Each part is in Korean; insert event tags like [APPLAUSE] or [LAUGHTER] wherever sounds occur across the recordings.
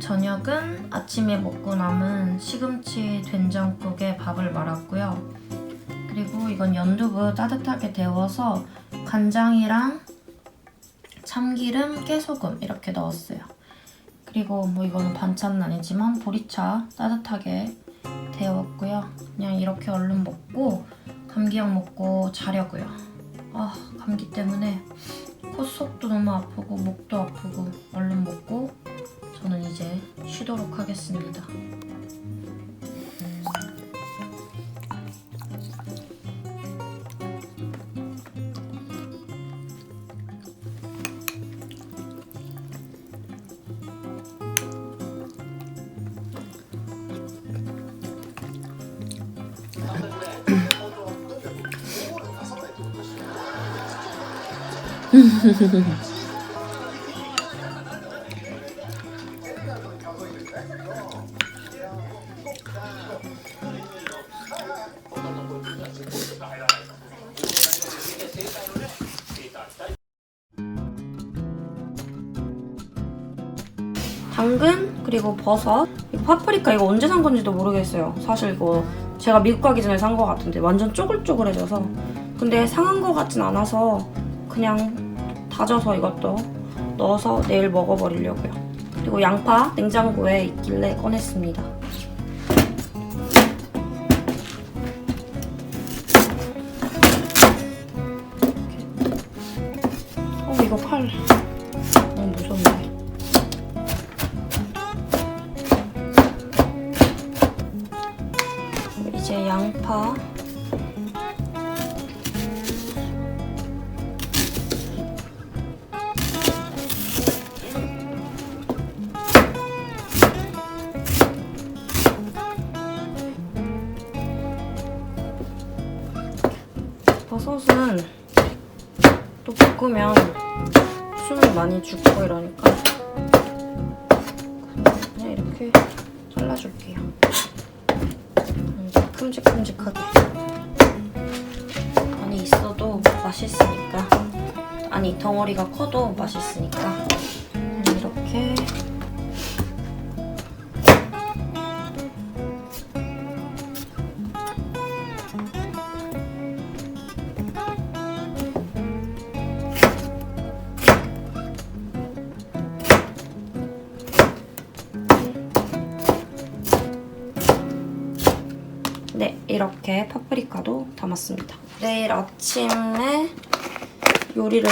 저녁은 아침에 먹고 남은 시금치 된장국에 밥을 말았고요. 그리고 이건 연두부 따뜻하게 데워서 간장이랑 참기름, 깨소금 이렇게 넣었어요. 그리고 뭐 이거는 반찬은 아니지만 보리차 따뜻하게 데웠고요. 그냥 이렇게 얼른 먹고 감기약 먹고 자려고요. 아 감기 때문에 콧속도 너무 아프고 목도 아프고 얼른 먹고 이제 쉬도록 하겠습니다. [LAUGHS] 당근 그리고 버섯. 이거 파프리카 이거 언제 산 건지도 모르겠어요. 사실 이거 제가 미국 가기 전에 산 거 같은데 완전 쪼글쪼글해져서. 근데 상한 거 같진 않아서 그냥 다져서 이것도 넣어서 내일 먹어버리려고요. 그리고 양파 냉장고에 있길래 꺼냈습니다. 어 이거 칼 또 볶으면 숨이 많이 죽고 이러니까 그냥 이렇게 잘라줄게요. 큼직큼직하게. 안에 있어도 맛있으니까. 아니 덩어리가 커도 맛있으니까 이렇게 파프리카도 담았습니다. 내일 아침에 요리를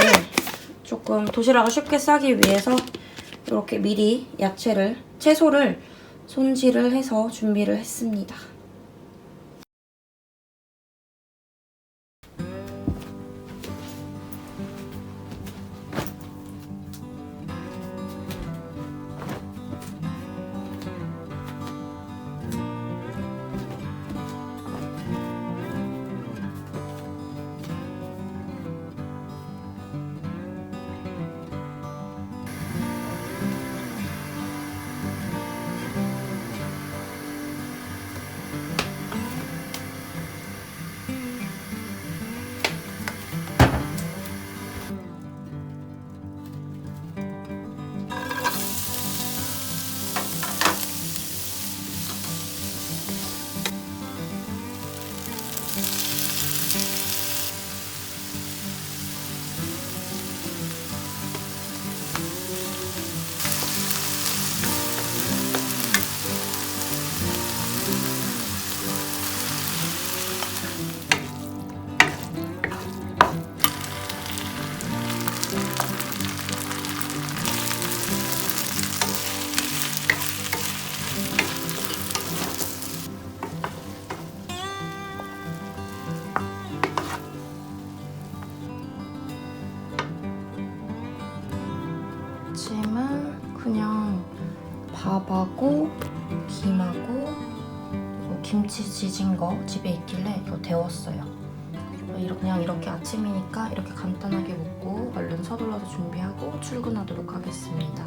조금 도시락을 쉽게 싸기 위해서 이렇게 미리 야채를, 채소를 손질을 해서 준비를 했습니다. 지진 거 집에 있길래 이거 데웠어요. 그냥 이렇게 아침이니까 이렇게 간단하게 먹고 얼른 서둘러서 준비하고 출근하도록 하겠습니다.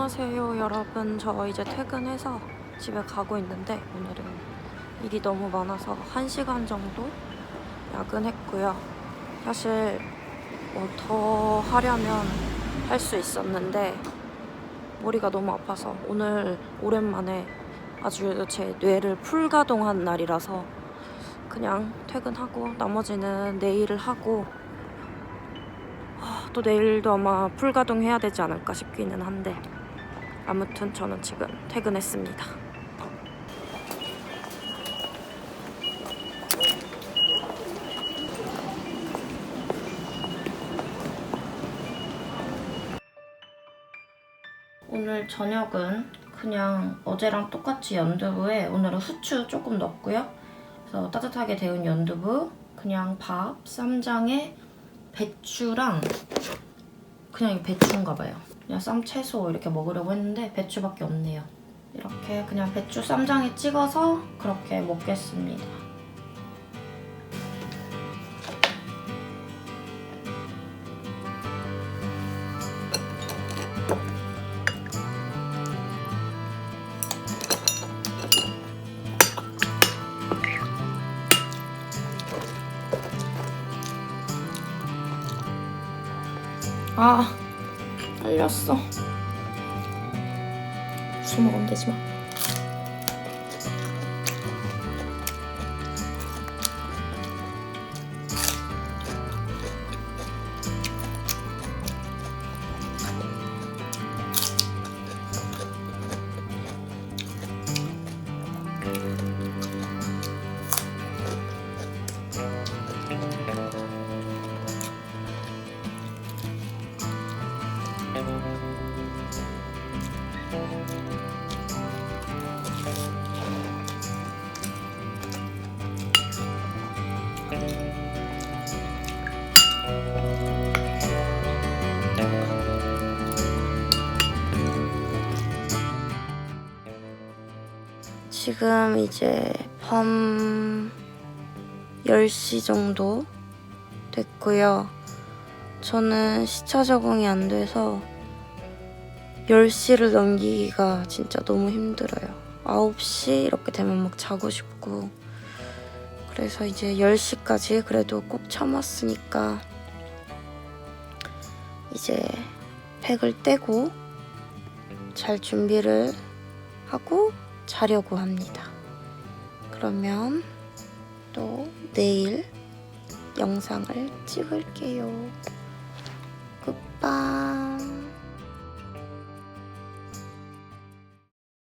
안녕하세요 여러분. 저 이제 퇴근해서 집에 가고 있는데 오늘은 일이 너무 많아서 1시간 정도 야근했고요. 사실 뭐 더 하려면 할 수 있었는데 머리가 너무 아파서 오늘 오랜만에 아주 제 뇌를 풀가동한 날이라서 그냥 퇴근하고 나머지는 내일을 하고 아, 또 내일도 아마 풀가동 해야 되지 않을까 싶기는 한데 아무튼 저는 지금 퇴근했습니다. 오늘 저녁은 그냥 어제랑 똑같이 연두부에 오늘은 후추 조금 넣었고요. 그래서 따뜻하게 데운 연두부, 그냥 밥, 쌈장에 배추랑 그냥 이 배추인가 봐요. 그냥 쌈 채소 이렇게 먹으려고 했는데 배추밖에 없네요. 이렇게 그냥 배추 쌈장에 찍어서 그렇게 먹겠습니다. 아, 딸렸어. 술 먹으면 되지 마. 지금 이제 밤 10시 정도 됐고요. 저는 시차 적응이 안 돼서 10시를 넘기기가 진짜 너무 힘들어요. 9시 이렇게 되면 막 자고 싶고. 그래서 이제 10시까지 그래도 꼭 참았으니까 이제 팩을 떼고 잘 준비를 하고 자려고 합니다. 그러면 또 내일 영상을 찍을게요. 굿바이.